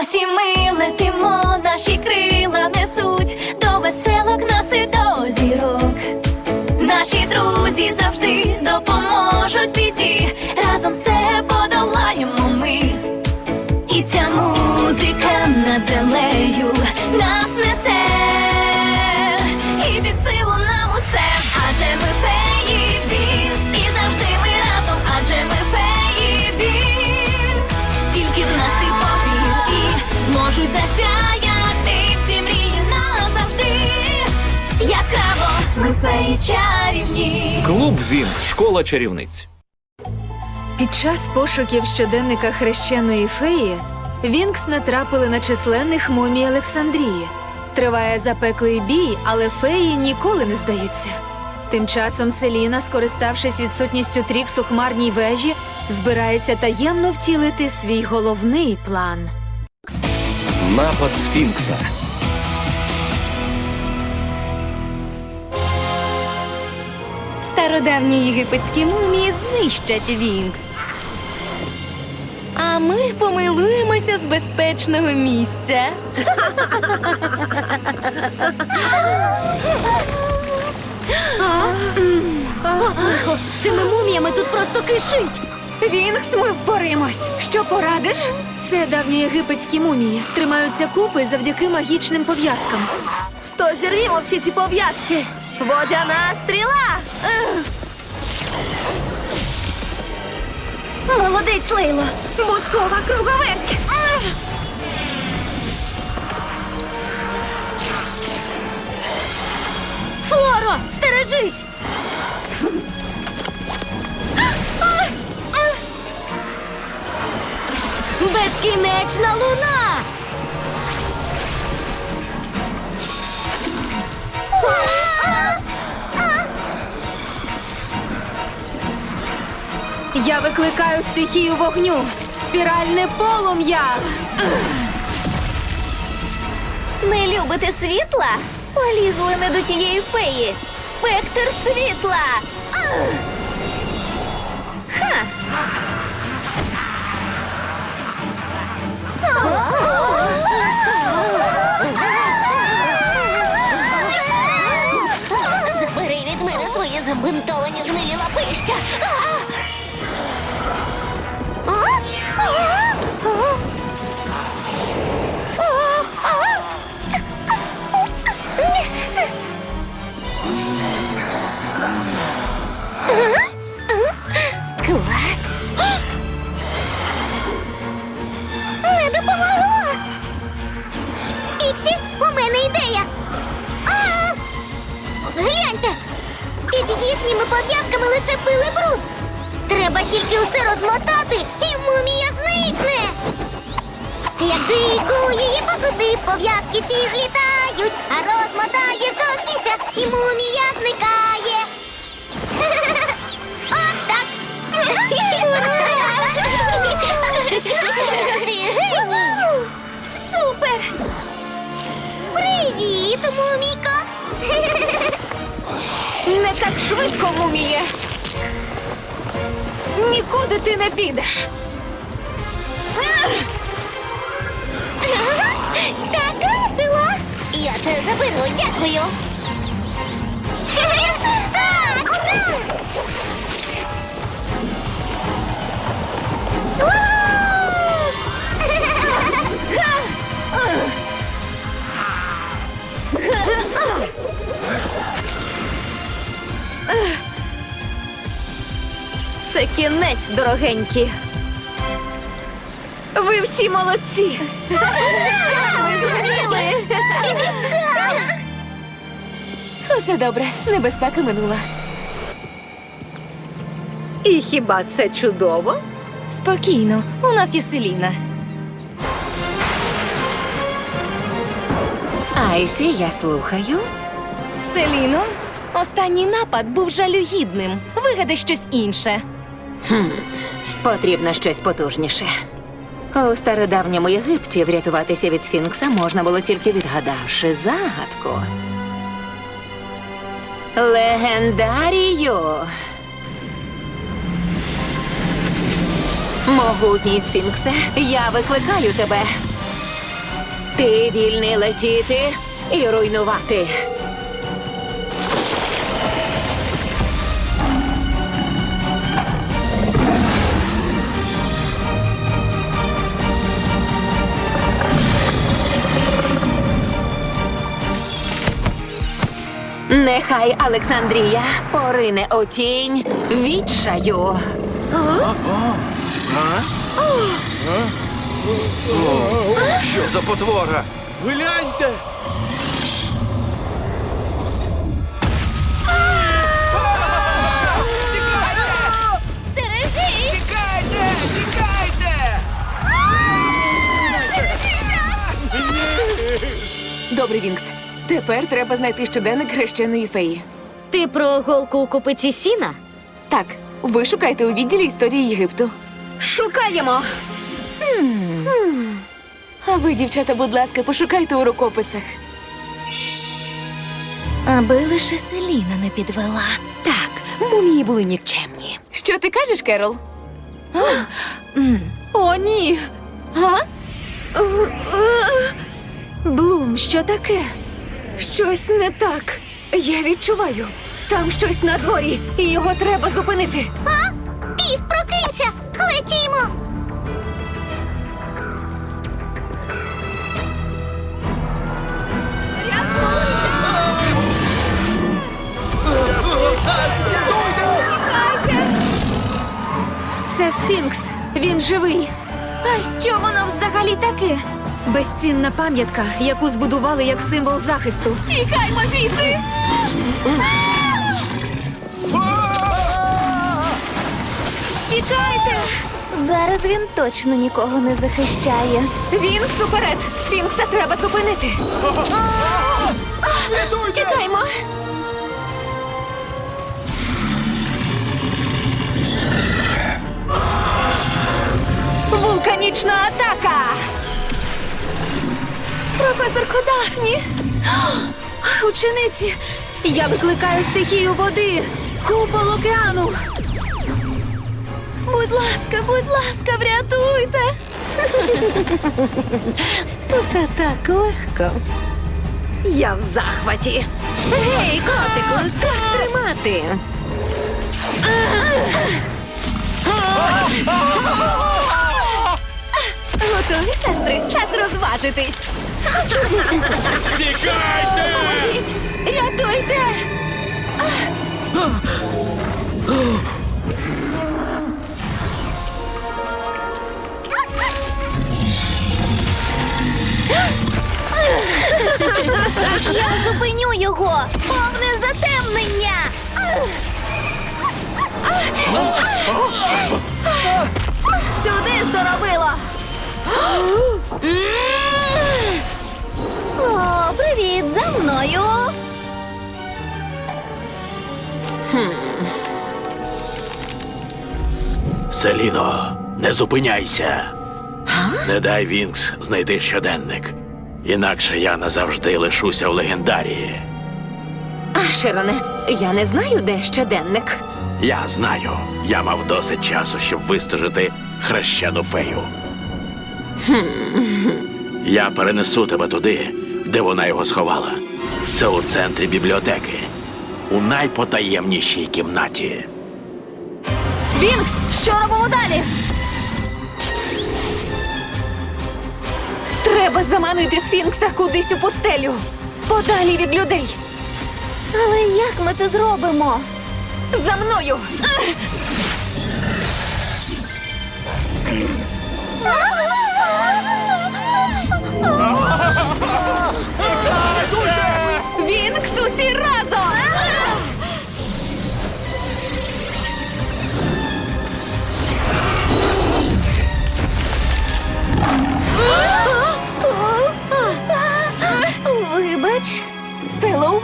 Ось і ми летимо, наші крила несуть до веселок нас і до зірок. Наші друзі завжди допоможуть піти, Разом все подолаємо ми. Феї чарівні. Клуб Вінкс, школа чарівниць. Під час пошуків щоденника хрещеної феї Вінкс натрапили на численних мумій Олександрії. Триває запеклий бій, але феї ніколи не здаються. Тим часом Селіна, скориставшись відсутністю Трікс у хмарній вежі, збирається таємно втілити свій головний план. Напад Сфінкса. Стародавні єгипетські мумії знищать Вінкс. А ми помилуємося з безпечного місця. Цими муміями тут просто кишить. Вінкс, ми впоримось. Що порадиш? Це давньоєгипетські мумії. Тримаються купи завдяки магічним пов'язкам. То зірвімо всі ці пов'язки. Водяна стріла! Молодець, Лейло. Бускова круговерть! Флоро, стережись! Безкінечна луна! Я викликаю стихію вогню. Спіральне полум'я. Не любите світла? Полізли не до тієї феї. Спектр світла! Ха. Забери від мене свої забинтовані гнилі лапища. Супер! Привіт, мумійко! Не так швидко, муміє. Нікуди ти не підеш. Так весело! Я це заберу, дякую. Так, ура! Це кінець, дорогенькі. Ви всі молодці. Ми згоріли. Усе добре, небезпека минула. І хіба це чудово? Спокійно, у нас є Селіна. Айсі, я слухаю. Селіно, останній напад був жалюгідним. Вигадай щось інше. Потрібно щось потужніше. У стародавньому Єгипті врятуватися від сфінкса можна було тільки відгадавши загадку. Легендарію. Могутній сфінксе, я викликаю тебе. Ти вільний летіти і руйнувати. Нехай Олександрія порине у тінь відчаю. Що за потвора? Гляньте! Стережись! Тікайте! Тікайте! Добре, Вінкс. Тепер треба знайти щоденник хрещеної феї. Ти про голку у купиці сіна? Так, ви шукайте у відділі історії Єгипту. Шукаємо. А ви, дівчата, будь ласка, пошукайте у рукописах. Аби лише Селіна не підвела. Так, мумії були нікчемні. Що ти кажеш, Керол? О, ні. А? Блум, що таке? Щось не так. Я відчуваю. Там щось на дворі, і його треба зупинити. А? Пів, прокинься! Летімо! Це Сфінкс. Він живий. А що воно взагалі таке? Безцінна пам'ятка, яку збудували як символ захисту. Тікаймо звідси! Тікайте! Зараз він точно нікого не захищає. Вінкс уперед! Сфінкса треба зупинити. Тікаймо! Вулканічна атака! Професорко Дафні! Учениці! Я викликаю стихію води! Купол океану! Будь ласка, будь ласка, врятуйте. Усе так легко. Я в захваті! Гей, котику, так тримати. Готові, сестри? Час розважитись! Тікайте! Поможіть! Рятуйте! Я зупиню його! Повне затемнення! Сюди здоровило! О, привіт! За мною! Селіно, не зупиняйся. Не дай Вінкс знайти щоденник. Інакше я назавжди лишуся в легендарії. А, Шероне, я не знаю, де щоденник. Я знаю, я мав досить часу, щоб вистежити хрещену фею. Я перенесу тебе туди, де вона його сховала. Це у центрі бібліотеки, у найпотаємнішій кімнаті. Вінкс, що робимо далі? Треба заманити Сфінкса кудись у пустелю, подалі від людей. Але як ми це зробимо? За мною!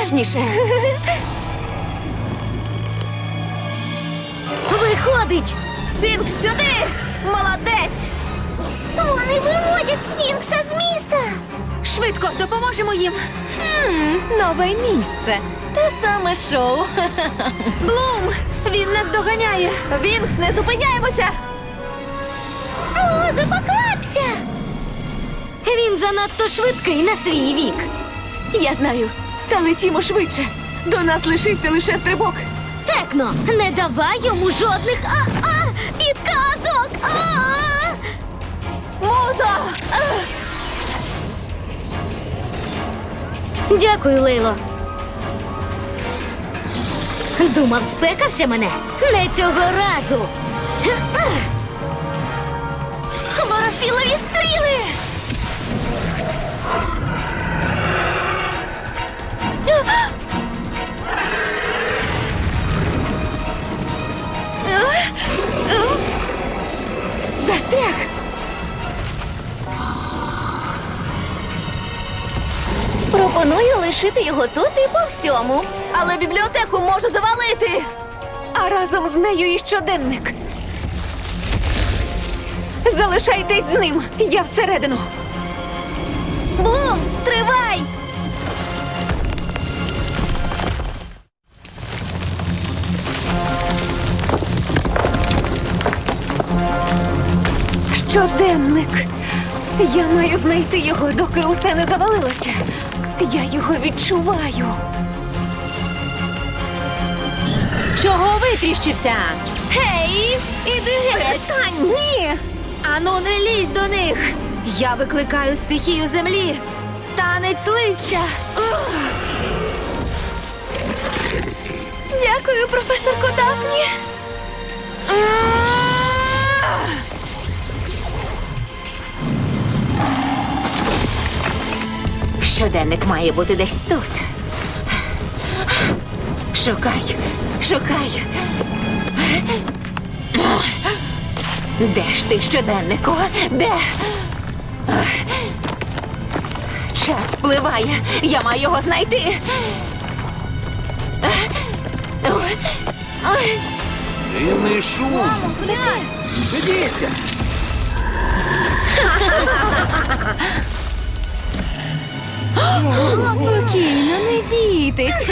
Уважніше. Виходить! Сфінкс сюди! Молодець! Вони виводять Сфінкса з міста! Швидко допоможемо їм. Нове місце. Те саме шоу. Блум! Він нас доганяє. Вінкс, не зупиняємося! О, запоклапся! Він занадто швидкий на свій вік. Я знаю. Та летімо швидше. До нас лишився лише стрибок. Текно, не давай йому жодних а-а, підказок. А-а! Музо! Дякую, Лейло. Думав, спекався мене. Не цього разу. Хлорофілові стріли. Пропоную лишити його тут і по всьому. Але бібліотеку можу завалити. А разом з нею і щоденник. Залишайтесь з ним. Я всередину. Бум! Стривай! Щоденник. Я маю знайти його, доки усе не завалилося. Я його відчуваю. Чого витріщився? Гей, іди геть! Ні! Ану, не лізь до них! Я викликаю стихію землі. Танець листя. Ух! Дякую, професорко Дафні. Щоденник має бути десь тут. Шукай, шукай. Де ж ти, щоденнику? Де? Час спливає. Я маю його знайти. Не шум. Дивіться. Спокійно, не бійтесь.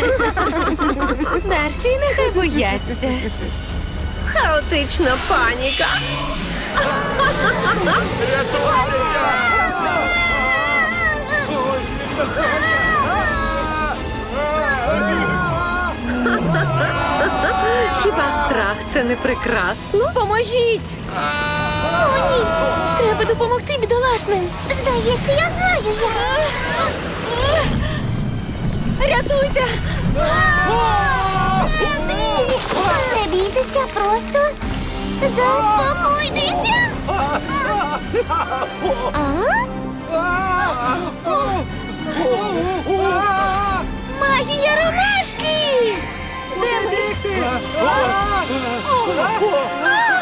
Дарсі, нехай бояться. Хаотична паніка. Хіба страх це не прекрасно? Поможіть! О, ні! Треба допомогти бідолашним. Здається, я знаю як. Рятуйте! Не бійтеся, просто заспокойтеся. Магія ромашки!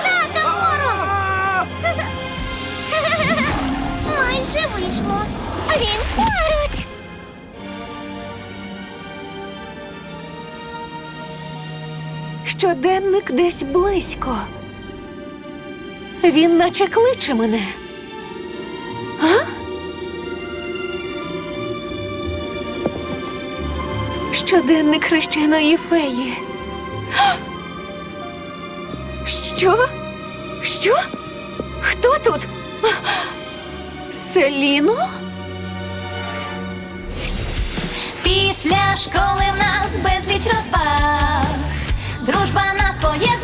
Так, Аморо! Майже вийшло. Він поруч. Щоденник десь близько. Він наче кличе мене. А? Щоденник хрещеної феї. Що? Що? Хто тут? Селіно? Після школи в нас безліч розваг. Дружба нас поєднала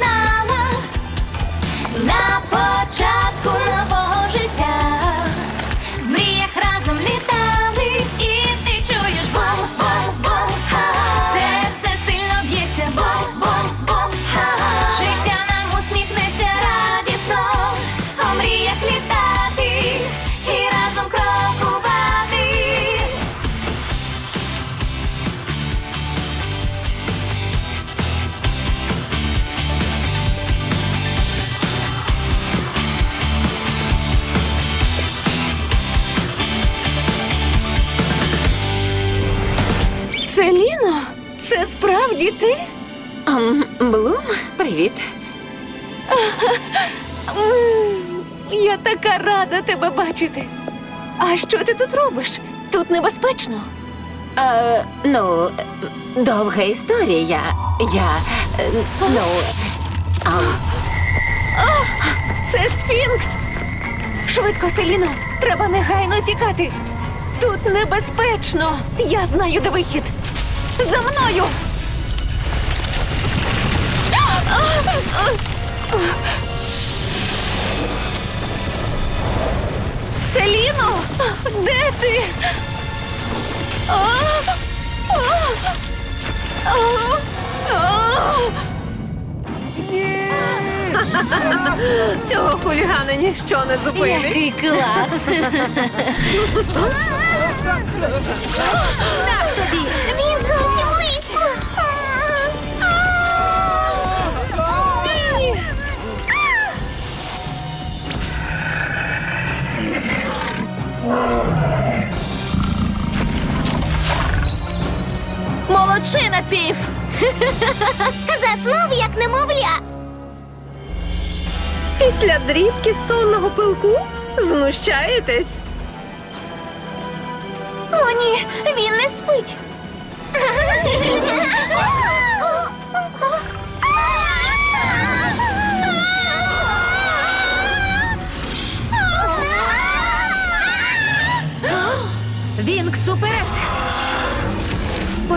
рада тебе бачити. А що ти тут робиш? Тут небезпечно. Е, ну, довга історія. Я. е, Ну. А, Це Сфінкс. Швидко, Селіно, треба негайно тікати. Тут небезпечно. Я знаю, де вихід. За мною. Селіно, де ти? А! А! А! А! Цього хулігана ніщо не зупинить. Який клас! Так зовсім Молодчина, пів! Заснув, як немовля. Після дрібки сонного пилку знущаєтесь. О, ні, він не спить.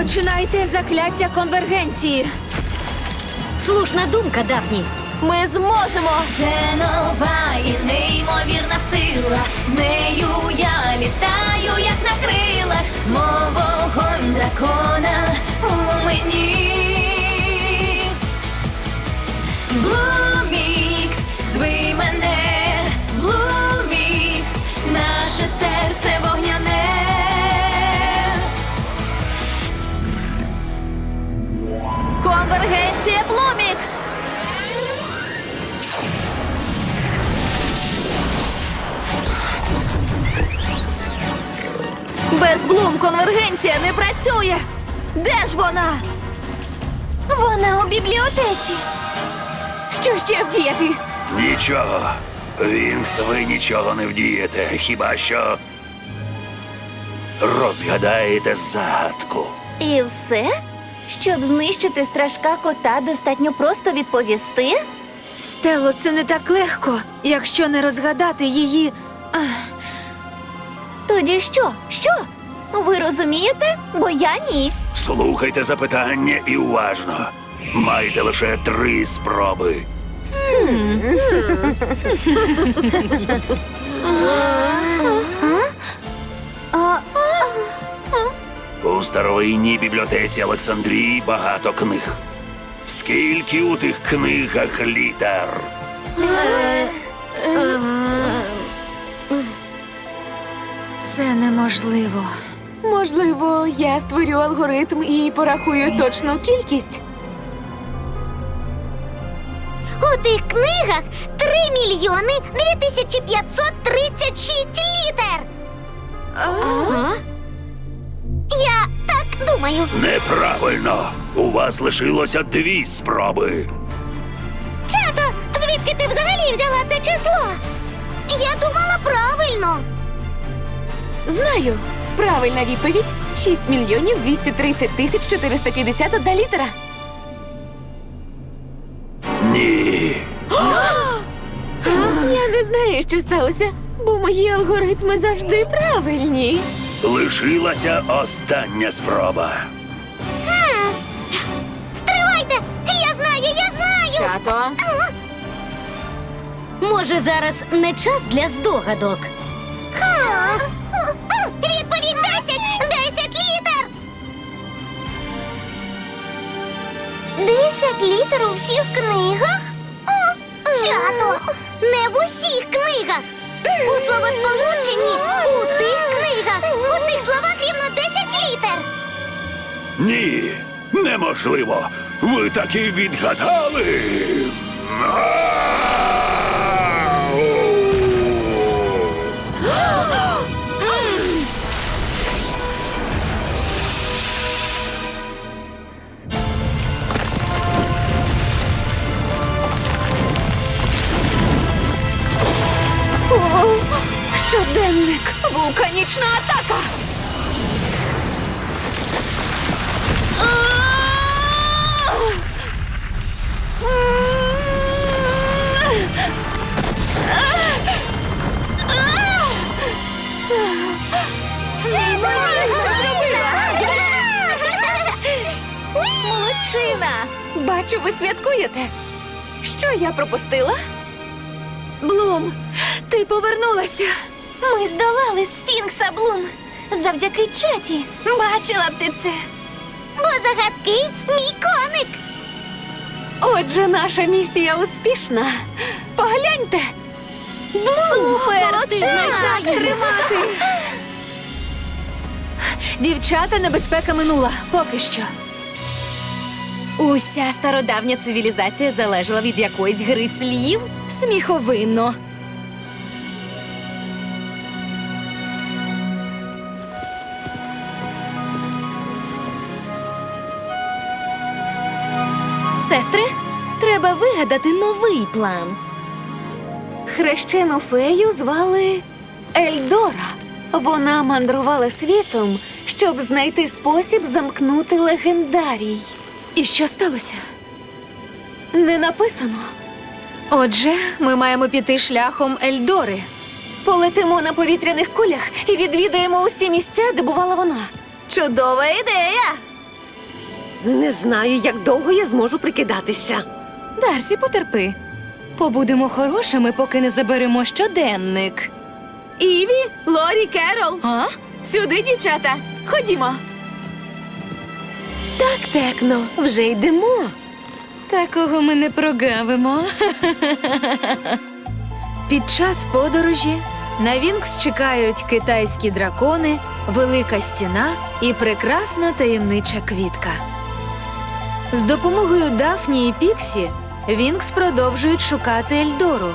Починайте закляття конвергенції. Слушна думка, Дафні. Ми зможемо. Це нова і неймовірна сила. З нею я літаю, як на крилах, мов вогонь дракона у мені. Блумікс, Блум конвергенція не працює. Де ж вона? Вона у бібліотеці. Що ще вдіяти? Нічого. Вінкс, ви нічого не вдієте, хіба що розгадаєте загадку. І все? Щоб знищити страшка кота, достатньо просто відповісти? Стело, це не так легко, якщо не розгадати її. Ах, Тоді що? Що? Ви розумієте? Бо я ні. Слухайте запитання і уважно. Маєте лише три спроби. У старовинній бібліотеці Олександрії багато книг. Скільки у тих книгах літер? це неможливо. Можливо, я створю алгоритм і порахую точну кількість. У тих книгах 3 мільйони 2536 літер. Я так думаю. Неправильно. У вас лишилося дві спроби. Чато, звідки ти взагалі взяла це число? Я думала правильно. Знаю. Правильна відповідь 6 мільйонів 230 тисяч 451 літера. Ні. Я не знаю, що сталося, бо мої алгоритми завжди правильні. Лишилася остання спроба. Стривайте! Я знаю, я знаю! Чато. Може, зараз не час для здогадок. Неможливо. Ви таки відгадали. Щоденник! Вулканічна атака! Бачу, ви святкуєте. Що я пропустила? Блум, ти повернулася. Ми здолали сфінкса Блум. Завдяки чаті. Бачила б ти це. Бо загадки мій коник. Отже, наша місія успішна. Погляньте. Супер! Ти. Тримати. Дівчата, небезпека минула. Поки що. Уся стародавня цивілізація залежала від якоїсь гри слів. Сміховинно. Сестри, треба вигадати новий план. Хрещену фею звали Ельдора. Вона мандрувала світом, щоб знайти спосіб замкнути легендарій. І що сталося? Не написано. Отже, ми маємо піти шляхом Ельдори. Полетимо на повітряних кулях і відвідаємо усі місця, де бувала вона. Чудова ідея! Не знаю, як довго я зможу прикидатися. Дарсі, потерпи. Побудемо хорошими, поки не заберемо щоденник. Іві, Лорі, Керол. А? Сюди, дівчата. Ходімо. Так, Текно, вже йдемо. Такого ми не прогавимо. Під час подорожі на Вінкс чекають китайські дракони, велика стіна і прекрасна таємнича квітка. З допомогою Дафні і Піксі Вінкс продовжують шукати Ельдору,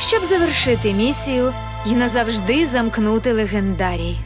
щоб завершити місію і назавжди замкнути легендарій.